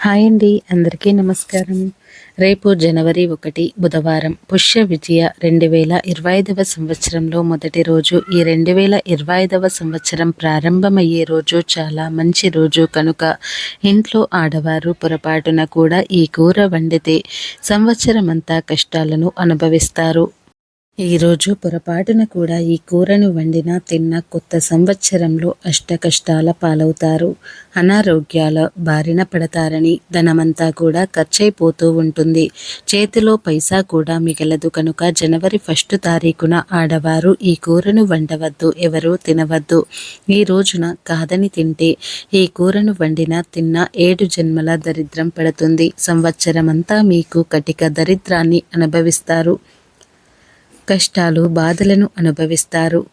Hi అండి అందరికీ నమస్కారం. రేపు జనవరి ఒకటి బుధవారం పుష్య విజయ రెండు వేల ఇరవై ఐదవ సంవత్సరంలో మొదటి రోజు. ఈ రెండు వేల ఇరవై ఐదవ సంవత్సరం ప్రారంభమయ్యే రోజు చాలా మంచి రోజు. కనుక ఇంట్లో ఆడవారు పొరపాటున కూడా ఈ కూర వండితే సంవత్సరం అంతా కష్టాలను అనుభవిస్తారు. ఈరోజు పొరపాటున కూడా ఈ కూరను వండిన తిన్న కొత్త సంవత్సరంలో అష్ట కష్టాల పాలవుతారు. అనారోగ్యాల బారిన పడతారని ధనమంతా కూడా ఖర్చయిపోతూ ఉంటుంది. చేతిలో పైసా కూడా మిగలదు కనుక జనవరి ఫస్ట్ తారీఖున ఆడవారు ఈ కూరను వండవద్దు ఎవరూ తినవద్దు. ఈ రోజున కాదని తింటే ఈ కూరను వండిన తిన్న ఏడు జన్మల దరిద్రం పడుతుంది. సంవత్సరమంతా మీకు కటిక దరిద్రాన్ని అనుభవిస్తారు. కష్టాలు బాధలను అనుభవిస్తారు.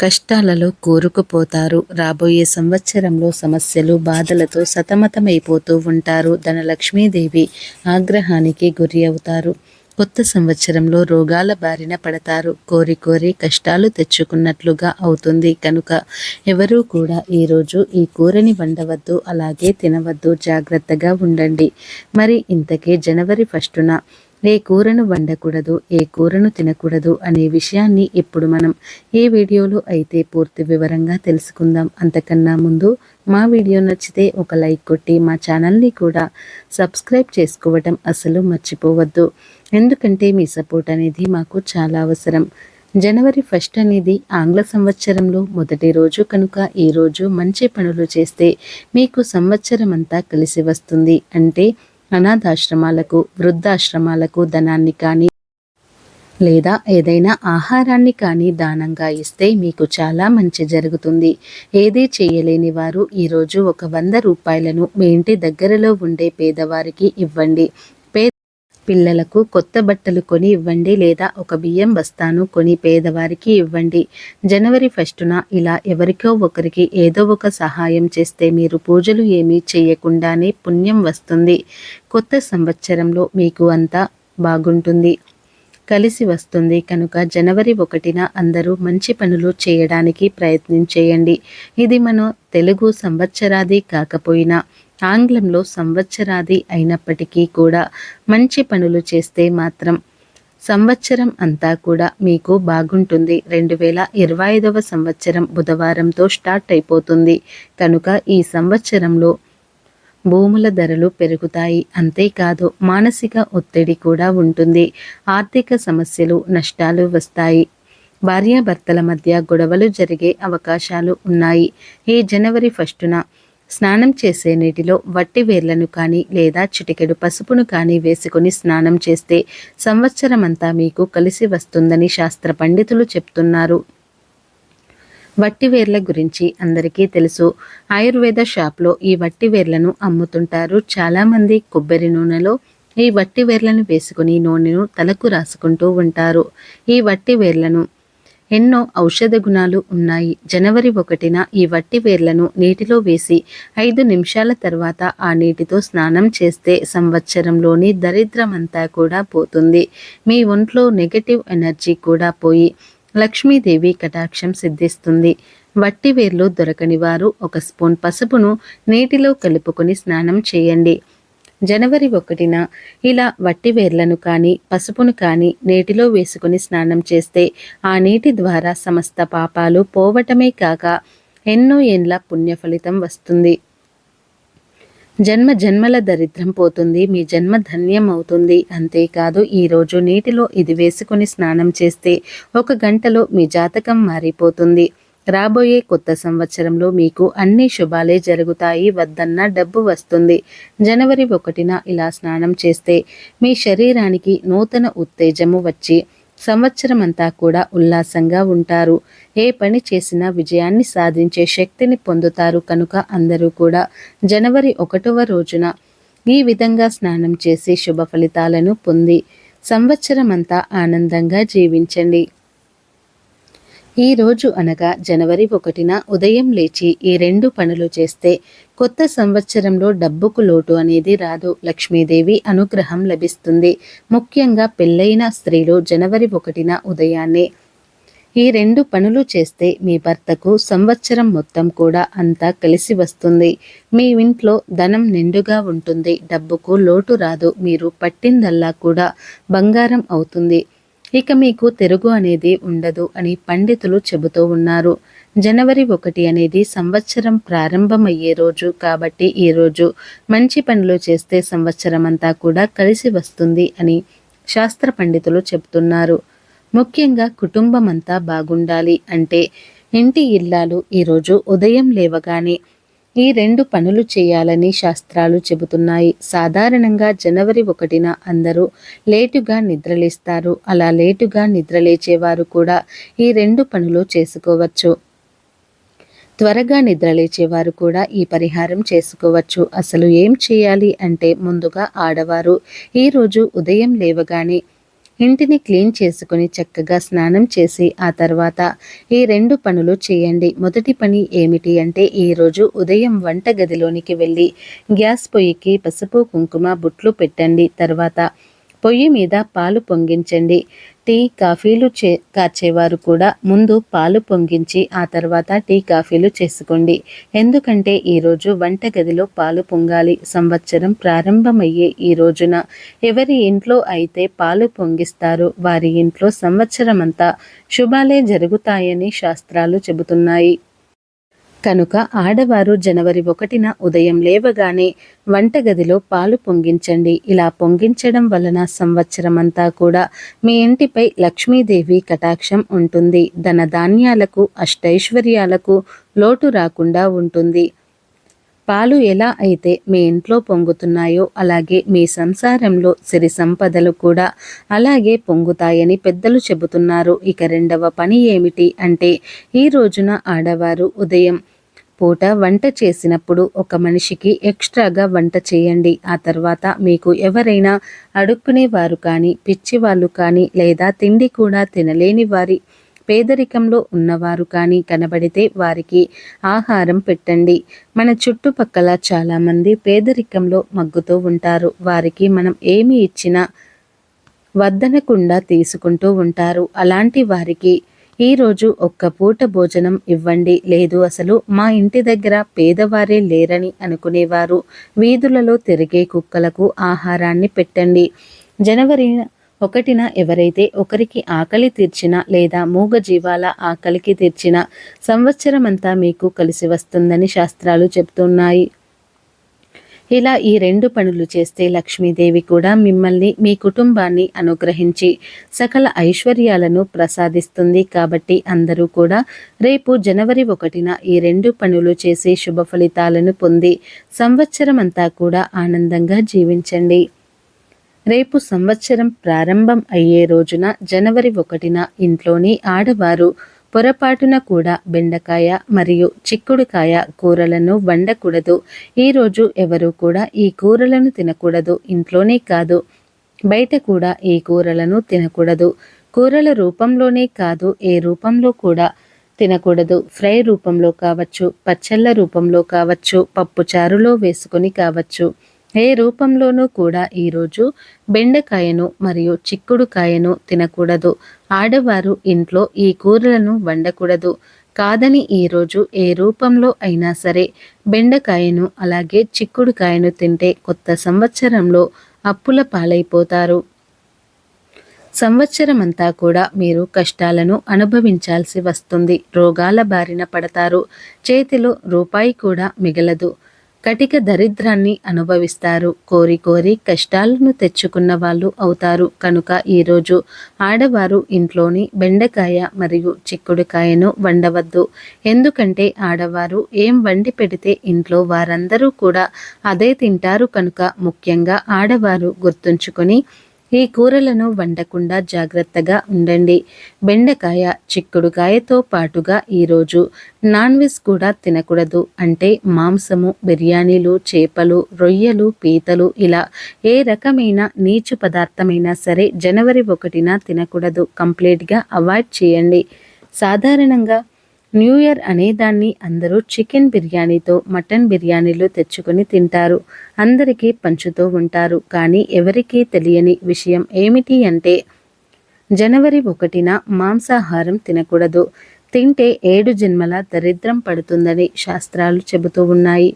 కష్టాలలో కూరుకుపోతారు. రాబోయే సంవత్సరంలో సమస్యలు బాధలతో సతమతమైపోతూ ఉంటారు. ధనలక్ష్మీదేవి ఆగ్రహానికి గురి అవుతారు. కొత్త సంవత్సరంలో రోగాల బారిన పడతారు. కోరి కోరి కష్టాలు తెచ్చుకున్నట్లుగా అవుతుంది. కనుక ఎవరూ కూడా ఈరోజు ఈ కూరని వండవద్దు అలాగే తినవద్దు. జాగ్రత్తగా ఉండండి. మరి ఇంతకే జనవరి ఫస్టున ఏ కూరను వండకూడదు ఏ కూరను తినకూడదు అనే విషయాన్ని ఇప్పుడు మనం ఏ వీడియోలో అయితే పూర్తి వివరంగా తెలుసుకుందాం. అంతకన్నా ముందు మా వీడియో నచ్చితే ఒక లైక్ కొట్టి మా ఛానల్ని కూడా సబ్స్క్రైబ్ చేసుకోవటం అసలు మర్చిపోవద్దు. ఎందుకంటే మీ సపోర్ట్ అనేది మాకు చాలా అవసరం. జనవరి ఫస్ట్ అనేది ఆంగ్ల సంవత్సరంలో మొదటి రోజు కనుక ఈరోజు మంచి పనులు చేస్తే మీకు సంవత్సరం అంతా కలిసి వస్తుంది. అంటే అనాథాశ్రమాలకు వృద్ధాశ్రమాలకు ధనాన్ని కానీ లేదా ఏదైనా ఆహారాన్ని కానీ దానంగా ఇస్తే మీకు చాలా మంచి జరుగుతుంది. ఏదీ చేయలేని వారు ఈరోజు ఒక వంద రూపాయలను మీ ఇంటి దగ్గరలో ఉండే పేదవారికి ఇవ్వండి. పిల్లలకు కొత్త బట్టలు కొని ఇవ్వండి లేదా ఒక బియ్యం బస్తాను కొని పేదవారికి ఇవ్వండి. జనవరి ఫస్టున ఇలా ఎవరికో ఒకరికి ఏదో ఒక సహాయం చేస్తే మీరు పూజలు ఏమీ చేయకుండానే పుణ్యం వస్తుంది. కొత్త సంవత్సరంలో మీకు అంతా బాగుంటుంది. కలిసి వస్తుంది కనుక జనవరి ఒకటిన అందరూ మంచి పనులు చేయడానికి ప్రయత్నం చేయండి ఇది మన తెలుగు సంవత్సరాది కాకపోయినా ఆంగ్లంలో సంవత్సరాది అయినప్పటికీ కూడా మంచి పనులు చేస్తే మాత్రం సంవత్సరం అంతా కూడా మీకు బాగుంటుంది. రెండు వేల ఇరవై ఐదవ సంవత్సరం బుధవారంతో స్టార్ట్ అయిపోతుంది. కనుక ఈ సంవత్సరంలో భూముల ధరలు పెరుగుతాయి. అంతేకాదు మానసిక ఒత్తిడి కూడా ఉంటుంది. ఆర్థిక సమస్యలు నష్టాలు వస్తాయి. భార్యాభర్తల మధ్య గొడవలు జరిగే అవకాశాలు ఉన్నాయి. ఈ జనవరి ఫస్టున స్నానం చేసే నీటిలో వట్టి వేర్లను కానీ లేదా చిటికెడు పసుపును కానీ వేసుకుని స్నానం చేస్తే సంవత్సరమంతా మీకు కలిసి వస్తుందని శాస్త్ర పండితులు చెప్తున్నారు. వట్టివేర్ల గురించి అందరికీ తెలుసు. ఆయుర్వేద షాప్లో ఈ వట్టివేర్లను అమ్ముతుంటారు. చాలామంది కొబ్బరి నూనెలో ఈ వట్టివేర్లను వేసుకుని నూనెను తలకు రాసుకుంటూ ఉంటారు. ఈ వట్టివేర్లను ఎన్నో ఔషధ గుణాలు ఉన్నాయి. జనవరి ఒకటిన ఈ వట్టి వేర్లను నీటిలో వేసి ఐదు నిమిషాల తర్వాత ఆ నీటితో స్నానం చేస్తే సంవత్సరంలోని దరిద్రమంతా కూడా పోతుంది. మీ ఒంట్లో నెగటివ్ ఎనర్జీ కూడా పోయి లక్ష్మీదేవి కటాక్షం సిద్ధిస్తుంది. వట్టి వేర్లు దొరకని వారు ఒక స్పూన్ పసుపును నీటిలో కలుపుకొని స్నానం చేయండి. జనవరి ఒకటిన ఇలా వట్టి వేర్లను కానీ పసుపును కానీ నీటిలో వేసుకుని స్నానం చేస్తే ఆ నీటి ద్వారా సమస్త పాపాలు పోవటమే కాక ఎన్నో ఏండ్ల పుణ్య ఫలితం వస్తుంది. జన్మ జన్మల దరిద్రం పోతుంది మీ జన్మ ధన్యం అవుతుంది. అంతేకాదు ఈరోజు నీటిలో ఇది వేసుకుని స్నానం చేస్తే ఒక గంటలో మీ జాతకం మారిపోతుంది. రాబోయే కొత్త సంవత్సరంలో మీకు అన్ని శుభాలే జరుగుతాయి వద్దన్న డబ్బు వస్తుంది. జనవరి ఒకటిన ఇలా స్నానం చేస్తే మీ శరీరానికి నూతన ఉత్తేజము వచ్చి సంవత్సరమంతా కూడా ఉల్లాసంగా ఉంటారు. ఏ పని చేసినా విజయాన్ని సాధించే శక్తిని పొందుతారు కనుక అందరూ కూడా జనవరి ఒకటవ రోజున ఈ విధంగా స్నానం చేసి శుభ ఫలితాలను పొంది సంవత్సరం అంతా ఆనందంగా జీవించండి. ఈ రోజు అనగా జనవరి ఒకటిన ఉదయం లేచి ఈ రెండు పనులు చేస్తే కొత్త సంవత్సరంలో డబ్బుకు లోటు అనేది రాదు. లక్ష్మీదేవి అనుగ్రహం లభిస్తుంది. ముఖ్యంగా పెళ్ళైన స్త్రీలు జనవరి ఒకటిన ఉదయాన్నే ఈ రెండు పనులు చేస్తే మీ భర్తకు సంవత్సరం మొత్తం కూడా అంతా కలిసి వస్తుంది. మీ ఇంట్లో ధనం నిండుగా ఉంటుంది. డబ్బుకు లోటు రాదు. మీరు పట్టిందల్లా కూడా బంగారం అవుతుంది. ఇక మీకు తెరుగు అనేది ఉండదు అని పండితులు చెబుతూ ఉన్నారు. జనవరి ఒకటి అనేది సంవత్సరం ప్రారంభమయ్యే రోజు కాబట్టి ఈ రోజు మంచి పనులు చేస్తే సంవత్సరం అంతా కూడా కలిసి వస్తుంది అని శాస్త్ర పండితులు చెబుతున్నారు. ముఖ్యంగా కుటుంబం అంతా బాగుండాలి అంటే ఇంటి ఇల్లాలు ఈరోజు ఉదయం లేవగానే ఈ రెండు పనులు చేయాలని శాస్త్రాలు చెబుతున్నాయి. సాధారణంగా జనవరి ఒకటిన అందరూ లేటుగా నిద్రలేస్తారు. అలా లేటుగా నిద్రలేచేవారు కూడా ఈ రెండు పనులు చేసుకోవచ్చు. త్వరగా నిద్రలేచేవారు కూడా ఈ పరిహారం చేసుకోవచ్చు. అసలు ఏం చేయాలి అంటే ముందుగా ఆడవారు ఈరోజు ఉదయం లేవగానే ఇంటిని క్లీన్ చేసుకుని చక్కగా స్నానం చేసి ఆ తర్వాత ఈ రెండు పనులు చేయండి. మొదటి పని ఏమిటి అంటే ఈరోజు ఉదయం వంట గదిలోనికి వెళ్ళి గ్యాస్ పొయ్యికి పసుపు కుంకుమ బుట్లు పెట్టండి. తర్వాత పొయ్యి మీద పాలు పొంగించండి. టీ కాఫీలు చే కాచేవారు కూడా ముందు పాలు పొంగించి ఆ తర్వాత టీ కాఫీలు చేసుకోండి. ఎందుకంటే ఈరోజు వంటగదిలో పాలు పొంగాలి. సంవత్సరం ప్రారంభమయ్యే ఈ రోజున ఎవరి ఇంట్లో అయితే పాలు పొంగిస్తారో వారి ఇంట్లో సంవత్సరం అంతా శుభాలే జరుగుతాయని శాస్త్రాలు చెబుతున్నాయి. కనుక ఆడవారు జనవరి ఒకటిన ఉదయం లేవగానే వంటగదిలో పాలు పొంగించండి. ఇలా పొంగించడం వలన సంవత్సరమంతా కూడా మీ ఇంటిపై లక్ష్మీదేవి కటాక్షం ఉంటుంది. ధన ధాన్యాలకు అష్టైశ్వర్యాలకు లోటు రాకుండా ఉంటుంది. పాలు ఎలా అయితే మీ ఇంట్లో పొంగుతున్నాయో అలాగే మీ సంసారంలో సిరి సంపదలు కూడా అలాగే పొంగుతాయని పెద్దలు చెబుతున్నారు. ఇక రెండవ పని ఏమిటి అంటే ఈ రోజున ఆడవారు ఉదయం పూట వంట చేసినప్పుడు ఒక మనిషికి ఎక్స్ట్రాగా వంట చేయండి. ఆ తర్వాత మీకు ఎవరైనా అడుక్కునేవారు కానీ పిచ్చి వాళ్ళు కానీ లేదా తిండి కూడా తినలేని వారి పేదరికంలో ఉన్నవారు కానీ కనబడితే వారికి ఆహారం పెట్టండి. మన చుట్టుపక్కల చాలామంది పేదరికంలో మగ్గుతూ ఉంటారు. వారికి మనం ఏమి ఇచ్చినా వద్దనకుండా తీసుకుంటూ ఉంటారు. అలాంటి వారికి ఈరోజు ఒక్క పూట భోజనం ఇవ్వండి. లేదు అసలు మా ఇంటి దగ్గర పేదవారే లేరని అనుకునేవారు. వీధులలో తిరిగే కుక్కలకు ఆహారాన్ని పెట్టండి. జనవరి ఒకటిన ఎవరైతే ఒకరికి ఆకలి తీర్చినా లేదా మూగ జీవాల ఆకలికి తీర్చిన సంవత్సరమంతా మీకు కలిసి వస్తుందని శాస్త్రాలు చెప్తున్నాయి. ఇలా ఈ రెండు పనులు చేస్తే లక్ష్మీదేవి కూడా మిమ్మల్ని మీ కుటుంబాన్ని అనుగ్రహించి సకల ఐశ్వర్యాలను ప్రసాదిస్తుంది కాబట్టి అందరూ కూడా రేపు జనవరి ఒకటిన ఈ రెండు పనులు చేసి శుభ ఫలితాలను పొంది సంవత్సరం అంతా కూడా ఆనందంగా జీవించండి. రేపు సంవత్సరం ప్రారంభం అయ్యే రోజున జనవరి ఒకటిన ఇంట్లోని ఆడవారు పొరపాటున కూడా బెండకాయ మరియు చిక్కుడుకాయ కూరలను వండకూడదు. ఈరోజు ఎవరు కూడా ఈ కూరలను తినకూడదు. ఇంట్లోనే కాదు. బయట కూడా ఈ కూరలను తినకూడదు. కూరల రూపంలోనే కాదు. ఏ రూపంలో కూడా తినకూడదు. ఫ్రై రూపంలో కావచ్చు పచ్చళ్ళ రూపంలో కావచ్చు పప్పు చారులో వేసుకొని కావచ్చు. ఏ రూపంలోనూ కూడా ఈరోజు బెండకాయను మరియు చిక్కుడుకాయను తినకూడదు. ఆడవారు ఇంట్లో ఈ కూరలను వండకూడదు. కాదని ఈరోజు ఏ రూపంలో అయినా సరే బెండకాయను అలాగే చిక్కుడుకాయను తింటే కొత్త సంవత్సరంలో అప్పుల పాలైపోతారు. సంవత్సరం అంతా కూడా మీరు కష్టాలను అనుభవించాల్సి వస్తుంది. రోగాల బారిన పడతారు. చేతిలో రూపాయి కూడా మిగలదు. కటిక దరిద్రాన్ని అనుభవిస్తారు. కోరి కోరి కష్టాలను తెచ్చుకున్న వాళ్ళు అవుతారు. కనుక ఈరోజు ఆడవారు ఇంట్లోని బెండకాయ మరియు చిక్కుడుకాయను వండవద్దు. ఎందుకంటే ఆడవారు ఏం వండి పెడితే ఇంట్లో వారందరూ కూడా అదే తింటారు కనుక ముఖ్యంగా ఆడవారు గుర్తుంచుకొని ఈ కూరలను వండకుండా జాగ్రత్తగా ఉండండి. బెండకాయ చిక్కుడుకాయతో పాటుగా ఈరోజు నాన్ వెజ్ కూడా తినకూడదు. అంటే మాంసము బిర్యానీలు చేపలు రొయ్యలు పీతలు ఇలా ఏ రకమైన నీచు పదార్థమైనా సరే జనవరి ఒకటిన తినకూడదు. కంప్లీట్గా అవాయిడ్ చేయండి. సాధారణంగా న్యూ ఇయర్ అనేదాన్ని అందరూ చికెన్ బిర్యానీతో మటన్ బిర్యానీలు తెచ్చుకొని తింటారు. అందరికీ పంచుతూ ఉంటారు. కానీ ఎవరికీ తెలియని విషయం ఏమిటి అంటే జనవరి ఒకటిన మాంసాహారం తినకూడదు. తింటే ఏడు జన్మల దరిద్రం పడుతుందని శాస్త్రాలు చెబుతూ ఉన్నాయి.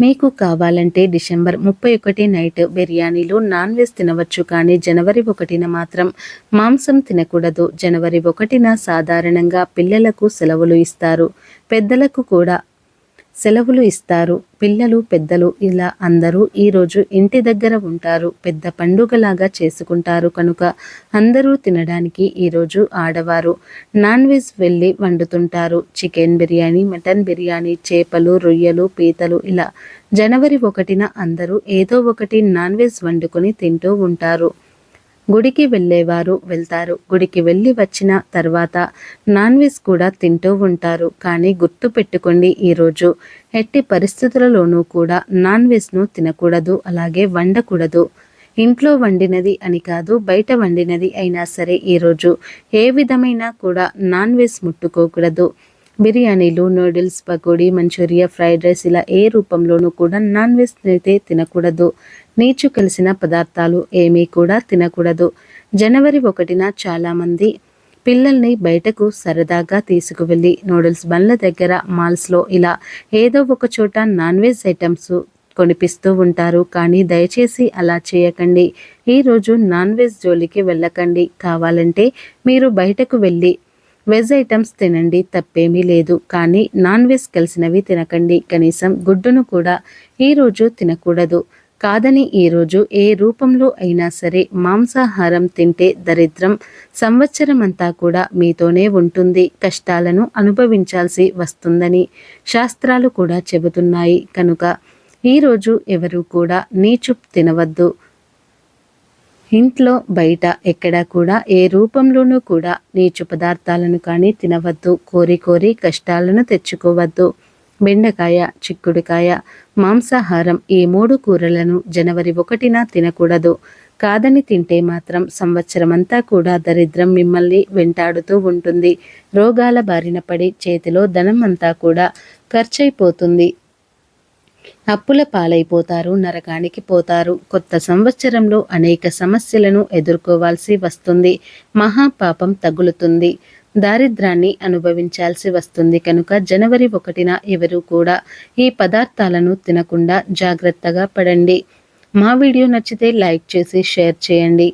మీకు కావాలంటే డిసెంబర్ ముప్పై ఒకటి నైట్ బిర్యానీలు నాన్ వెజ్ తినవచ్చు కానీ జనవరి ఒకటిన మాత్రం మాంసం తినకూడదు. జనవరి ఒకటిన సాధారణంగా పిల్లలకు సెలవులు ఇస్తారు. పెద్దలకు కూడా సెలవులు ఇస్తారు. పిల్లలు పెద్దలు ఇలా అందరూ ఈరోజు ఇంటి దగ్గర ఉంటారు. పెద్ద పండుగలాగా చేసుకుంటారు కనుక అందరూ తినడానికి ఈరోజు ఆడవారు. నాన్ వెజ్ వెళ్ళి వండుతుంటారు. చికెన్ బిర్యానీ మటన్ బిర్యానీ చేపలు రొయ్యలు పీతలు ఇలా జనవరి ఒకటిన అందరూ ఏదో ఒకటి నాన్ వెజ్ వండుకొని తింటూ ఉంటారు. గుడికి వెళ్ళేవారు వెళ్తారు. గుడికి వెళ్ళి వచ్చిన తర్వాత నాన్ వెజ్ కూడా తింటూ ఉంటారు. కానీ గుర్తు పెట్టుకోండి ఈరోజు ఎట్టి పరిస్థితులలోనూ కూడా నాన్ వెజ్ను తినకూడదు అలాగే వండకూడదు. ఇంట్లో వండినది అని కాదు బయట వండినది అయినా సరే ఈరోజు ఏ విధమైన కూడా నాన్ వెజ్ ముట్టుకోకూడదు. బిర్యానీలు noodles pakodi manchurian fried rice ఇలా ఏ రూపంలోనూ కూడా నాన్ వెజ్ అయితే తినకూడదు. నీచు కలిసిన పదార్థాలు ఏమీ కూడా తినకూడదు. జనవరి ఒకటిన చాలామంది పిల్లల్ని బయటకు సరదాగా తీసుకువెళ్ళి నూడిల్స్ బండ్ల దగ్గర మాల్స్లో ఇలా ఏదో ఒక చోట నాన్ వెజ్ ఐటమ్స్ కొనిపిస్తూ ఉంటారు. కానీ దయచేసి అలా చేయకండి. ఈరోజు నాన్ వెజ్ జోలికి వెళ్ళకండి. కావాలంటే మీరు బయటకు వెళ్ళి వెజ్ ఐటమ్స్ తినండి తప్పేమీ లేదు. కానీ నాన్ వెజ్ కలిసినవి తినకండి. కనీసం గుడ్డును కూడా ఈరోజు తినకూడదు. కాదని ఈరోజు ఏ రూపంలో అయినా సరే మాంసాహారం తింటే దరిద్రం. సంవత్సరం అంతా కూడా మీతోనే ఉంటుంది. కష్టాలను అనుభవించాల్సి వస్తుందని శాస్త్రాలు కూడా చెబుతున్నాయి. కనుక ఈరోజు ఎవరు కూడా నీచు తినవద్దు. ఇంట్లో బయట ఎక్కడా కూడా ఏ రూపంలోనూ కూడా నీచు పదార్థాలను కానీ తినవద్దు. కోరి కోరి కష్టాలను తెచ్చుకోవద్దు. బెండకాయ చిక్కుడుకాయ మాంసాహారం ఈ మూడు కూరలను జనవరి ఒకటిన తినకూడదు. కాదని తింటే మాత్రం సంవత్సరమంతా కూడా దరిద్రం మిమ్మల్ని వెంటాడుతూ ఉంటుంది. రోగాల బారిన పడి చేతిలో ధనం అంతా కూడా ఖర్చయిపోతుంది అప్పుల పాలైపోతారు నరకానికి పోతారు. కొత్త సంవత్సరంలో అనేక సమస్యలను ఎదుర్కోవాల్సి వస్తుంది. మహాపాపం తగులుతుంది. దారిద్రాన్ని అనుభవించాల్సి వస్తుంది. కనుక జనవరి ఒకటిన ఎవరు కూడా ఈ పదార్థాలను తినకుండా జాగ్రత్తగా పడండి. మా వీడియో నచ్చితే లైక్ చేసి షేర్ చేయండి.